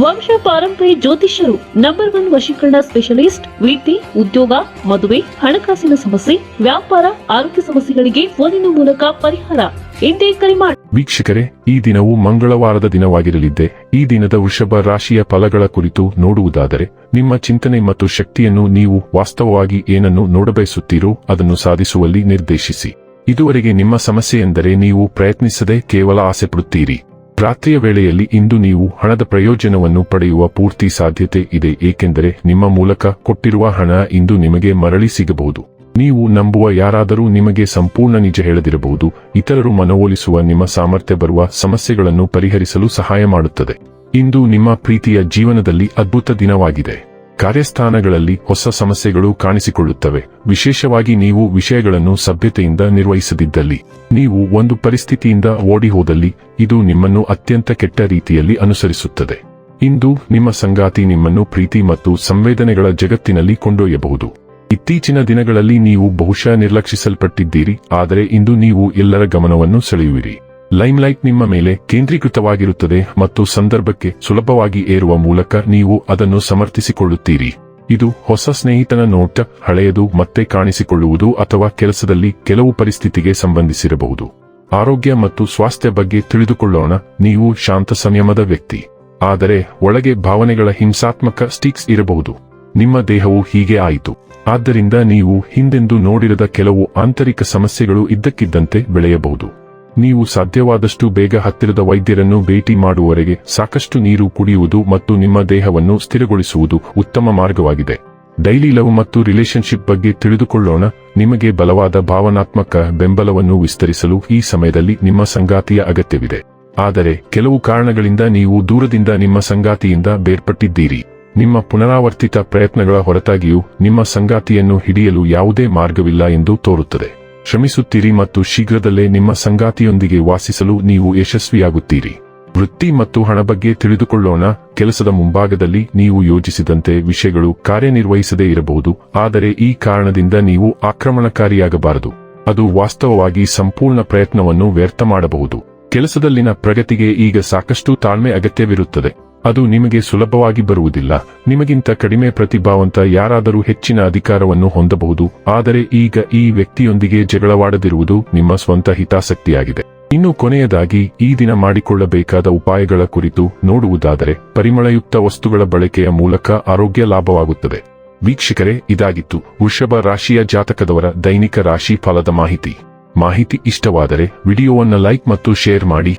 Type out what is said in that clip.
ವಂಶ ಪಾರಂಪರ್ಯ ಜ್ಯೋತಿಷ್ಯರು ನಂಬರ್ ಒನ್ ವಶೀಕರಣ ಸ್ಪೆಷಲಿಸ್ಟ್ ವೃತ್ತಿ ಉದ್ಯೋಗ, ಮದುವೆ, ಹಣಕಾಸಿನ ಸಮಸ್ಯೆ, ವ್ಯಾಪಾರ, ಆರೋಗ್ಯ ಸಮಸ್ಯೆಗಳಿಗೆ ಫೋನಿನ ಮೂಲಕ ಪರಿಹಾರ. ಎಂದೇ ಕರೆ ಮಾಡಿ ವೀಕ್ಷಕರೇ, ಈ ದಿನವು ಮಂಗಳವಾರದ ದಿನವಾಗಿರಲಿದ್ದೆ. ಈ ದಿನದ ವೃಷಭ ರಾಶಿಯ ಫಲಗಳ ಕುರಿತು ನೋಡುವುದಾದರೆ, ನಿಮ್ಮ ಚಿಂತನೆ ಮತ್ತು ಶಕ್ತಿಯನ್ನು ನೀವು ವಾಸ್ತವವಾಗಿ ಏನನ್ನು ನೋಡಬಯಸುತ್ತೀರೋ ಅದನ್ನು ಸಾಧಿಸುವಲ್ಲಿ ನಿರ್ದೇಶಿಸಿ. ಇದುವರೆಗೆ ನಿಮ್ಮ ಸಮಸ್ಯೆ ಎಂದರೆ ನೀವು ಪ್ರಯತ್ನಿಸದೆ ಕೇವಲ ಆಸೆಪಡುತ್ತೀರಿ. ರಾತ್ರಿಯ ವೇಳೆಯಲ್ಲಿ ಇಂದು ನೀವು ಹಣದ ಪ್ರಯೋಜನವನ್ನು ಪಡೆಯುವ ಪೂರ್ತಿ ಸಾಧ್ಯತೆ ಇದೆ, ಏಕೆಂದರೆ ನಿಮ್ಮ ಮೂಲಕ ಕೊಟ್ಟಿರುವ ಹಣ ಇಂದು ನಿಮಗೆ ಮರಳಿ ಸಿಗಬಹುದು. ನೀವು ನಂಬುವ ಯಾರಾದರೂ ನಿಮಗೆ ಸಂಪೂರ್ಣ ನಿಜ ಹೇಳದಿರಬಹುದು, ಇತರರು ಮನವೊಲಿಸುವ ನಿಮ್ಮ ಸಾಮರ್ಥ್ಯ ಬರುವ ಸಮಸ್ಯೆಗಳನ್ನು ಪರಿಹರಿಸಲು ಸಹಾಯ ಮಾಡುತ್ತದೆ. ಇಂದು ನಿಮ್ಮ ಪ್ರೀತಿಯ ಜೀವನದಲ್ಲಿ ಅದ್ಭುತ ದಿನವಾಗಿದೆ. ಕಾರ್ಯಸ್ಥಾನಗಳಲ್ಲಿ ಹೊಸ ಸಮಸ್ಯೆಗಳು ಕಾಣಿಸಿಕೊಳ್ಳುತ್ತವೆ. ವಿಶೇಷವಾಗಿ ನೀವು ವಿಷಯಗಳನ್ನು ಸಭ್ಯತೆಯಿಂದ ನಿರ್ವಹಿಸದಿದ್ದಲ್ಲಿ. ನೀವು ಒಂದು ಪರಿಸ್ಥಿತಿಯಿಂದ ಓಡಿ ಹೋದಲ್ಲಿ ಇದು ನಿಮ್ಮನ್ನು ಅತ್ಯಂತ ಕೆಟ್ಟ ರೀತಿಯಲ್ಲಿ ಅನುಸರಿಸುತ್ತದೆ. ಇಂದು ನಿಮ್ಮ ಸಂಗಾತಿ ನಿಮ್ಮನ್ನು ಪ್ರೀತಿ ಮತ್ತು ಸಂವೇದನೆಗಳ ಜಗತ್ತಿನಲ್ಲಿ ಕೊಂಡೊಯ್ಯಬಹುದು. ಇತ್ತೀಚಿನ ದಿನಗಳಲ್ಲಿ ನೀವು ಬಹುಶಃ ನಿರ್ಲಕ್ಷಿಸಲ್ಪಟ್ಟಿದ್ದೀರಿ, ಆದರೆ ಇಂದು ನೀವು ಎಲ್ಲರ ಗಮನವನ್ನು ಸೆಳೆಯುವಿರಿ. ಲೈಮ್ಲೈಟ್ ನಿಮ್ಮ ಮೇಲೆ ಕೇಂದ್ರೀಕೃತವಾಗಿರುತ್ತದೆ ಮತ್ತು ಸಂದರ್ಭಕ್ಕೆ ಸುಲಭವಾಗಿ ಏರುವ ಮೂಲಕ ನೀವು ಅದನ್ನು ಸಮರ್ಥಿಸಿಕೊಳ್ಳುತ್ತೀರಿ. ಇದು ಹೊಸ ಸ್ನೇಹಿತನ ನೋಟ, ಹಳೆಯದು ಮತ್ತೆ ಕಾಣಿಸಿಕೊಳ್ಳುವುದು ಅಥವಾ ಕೆಲಸದಲ್ಲಿ ಕೆಲವು ಪರಿಸ್ಥಿತಿಗೆ ಸಂಬಂಧಿಸಿರಬಹುದು. ಆರೋಗ್ಯ ಮತ್ತು ಸ್ವಾಸ್ಥ್ಯ ಬಗ್ಗೆ ತಿಳಿದುಕೊಳ್ಳೋಣ, ನೀವು ಶಾಂತ ಸಂಯಮದ ವ್ಯಕ್ತಿ. ಆದರೆ ಒಳಗೆ ಭಾವನೆಗಳ ಹಿಂಸಾತ್ಮಕ ಸ್ಟಿಕ್ಸ್ ಇರಬಹುದು. ನಿಮ್ಮ ದೇಹವು ಹೀಗೆ ಆಯಿತು. ಆದ್ದರಿಂದ ನೀವು ಹಿಂದೆಂದು ನೋಡಿರದ ಕೆಲವು ಆಂತರಿಕ ಸಮಸ್ಯೆಗಳು ಇದ್ದಕ್ಕಿದ್ದಂತೆ ಬೆಳೆಯಬಹುದು. ನೀವು ಸಾಧ್ಯವಾದಷ್ಟು ಬೇಗ ಹತ್ತಿರದ ವೈದ್ಯರನ್ನು ಭೇಟಿ ಮಾಡುವವರೆಗೆ ಸಾಕಷ್ಟು ನೀರು ಕುಡಿಯುವುದು ಮತ್ತು ನಿಮ್ಮ ದೇಹವನ್ನು ಸ್ಥಿರಗೊಳಿಸುವುದು ಉತ್ತಮ ಮಾರ್ಗವಾಗಿದೆ. ಡೈಲಿ ಲವ್ ಮತ್ತು ರಿಲೇಶನ್ಶಿಪ್ ಬಗ್ಗೆ ತಿಳಿದುಕೊಳ್ಳೋಣ. ನಿಮಗೆ ಬಲವಾದ ಭಾವನಾತ್ಮಕ ಬೆಂಬಲವನ್ನು ವಿಸ್ತರಿಸಲು ಈ ಸಮಯದಲ್ಲಿ ನಿಮ್ಮ ಸಂಗಾತಿಯ ಅಗತ್ಯವಿದೆ. ಆದರೆ ಕೆಲವು ಕಾರಣಗಳಿಂದ ನೀವು ದೂರದಿಂದ ನಿಮ್ಮ ಸಂಗಾತಿಯಿಂದ ಬೇರ್ಪಟ್ಟಿದ್ದೀರಿ. ನಿಮ್ಮ ಪುನರಾವರ್ತಿತ ಪ್ರಯತ್ನಗಳ ಹೊರತಾಗಿಯೂ ನಿಮ್ಮ ಸಂಗಾತಿಯನ್ನು ಹಿಡಿಯಲು ಯಾವುದೇ ಮಾರ್ಗವಿಲ್ಲ ಎಂದು ತೋರುತ್ತದೆ. ಶ್ರಮಿಸುತ್ತೀರಿ ಮತ್ತು ಶೀಘ್ರದಲ್ಲೇ ನಿಮ್ಮ ಸಂಗಾತಿಯೊಂದಿಗೆ ವಾಸಿಸಲು ನೀವು ಯಶಸ್ವಿಯಾಗುತ್ತೀರಿ. ವೃತ್ತಿ ಮತ್ತು ಹಣ ಬಗ್ಗೆ ತಿಳಿದುಕೊಳ್ಳೋಣ. ಕೆಲಸದ ಮುಂಭಾಗದಲ್ಲಿ ನೀವು ಯೋಜಿಸಿದಂತೆ ವಿಷಯಗಳು ಕಾರ್ಯನಿರ್ವಹಿಸದೇ ಇರಬಹುದು. ಆದರೆ ಈ ಕಾರಣದಿಂದ ನೀವು ಆಕ್ರಮಣಕಾರಿಯಾಗಬಾರದು. ಅದು ವಾಸ್ತವವಾಗಿ ಸಂಪೂರ್ಣ ಪ್ರಯತ್ನವನ್ನು ವ್ಯರ್ಥ ಮಾಡಬಹುದು. ಕೆಲಸದಲ್ಲಿನ ಪ್ರಗತಿಗೆ ಈಗ ಸಾಕಷ್ಟು ತಾಳ್ಮೆ ಅಗತ್ಯವಿರುತ್ತದೆ. ಅದು ನಿಮಗೆ ಸುಲಭವಾಗಿ ಬರುವುದಿಲ್ಲ. ನಿಮಗಿಂತ ಕಡಿಮೆ ಪ್ರತಿಭಾವಂತ ಯಾರಾದರೂ ಹೆಚ್ಚಿನ ಅಧಿಕಾರವನ್ನು ಹೊಂದಬಹುದು. ಆದರೆ ಈಗ ಈ ವ್ಯಕ್ತಿಯೊಂದಿಗೆ ಜಗಳವಾಡದಿರುವುದು ನಿಮ್ಮ ಸ್ವಂತ ಹಿತಾಸಕ್ತಿಯಾಗಿದೆ. ಇನ್ನು ಕೊನೆಯದಾಗಿ, ಈ ದಿನ ಮಾಡಿಕೊಳ್ಳಬೇಕಾದ ಉಪಾಯಗಳ ಕುರಿತು ನೋಡುವುದಾದರೆ, ಪರಿಮಳಯುಕ್ತ ವಸ್ತುಗಳ ಬಳಕೆಯ ಮೂಲಕ ಆರೋಗ್ಯ ಲಾಭವಾಗುತ್ತದೆ. ವೀಕ್ಷಕರೇ, ಇದಾಗಿತ್ತು. ವೃಷಭ ರಾಶಿಯ ಜಾತಕದವರ ದೈನಿಕ ರಾಶಿ ಫಲದ ಮಾಹಿತಿ. ಮಾಹಿತಿ ಇಷ್ಟವಾದರೆ, ವಿಡಿಯೋವನ್ನು ಲೈಕ್ ಮತ್ತು ಶೇರ್ ಮಾಡಿ.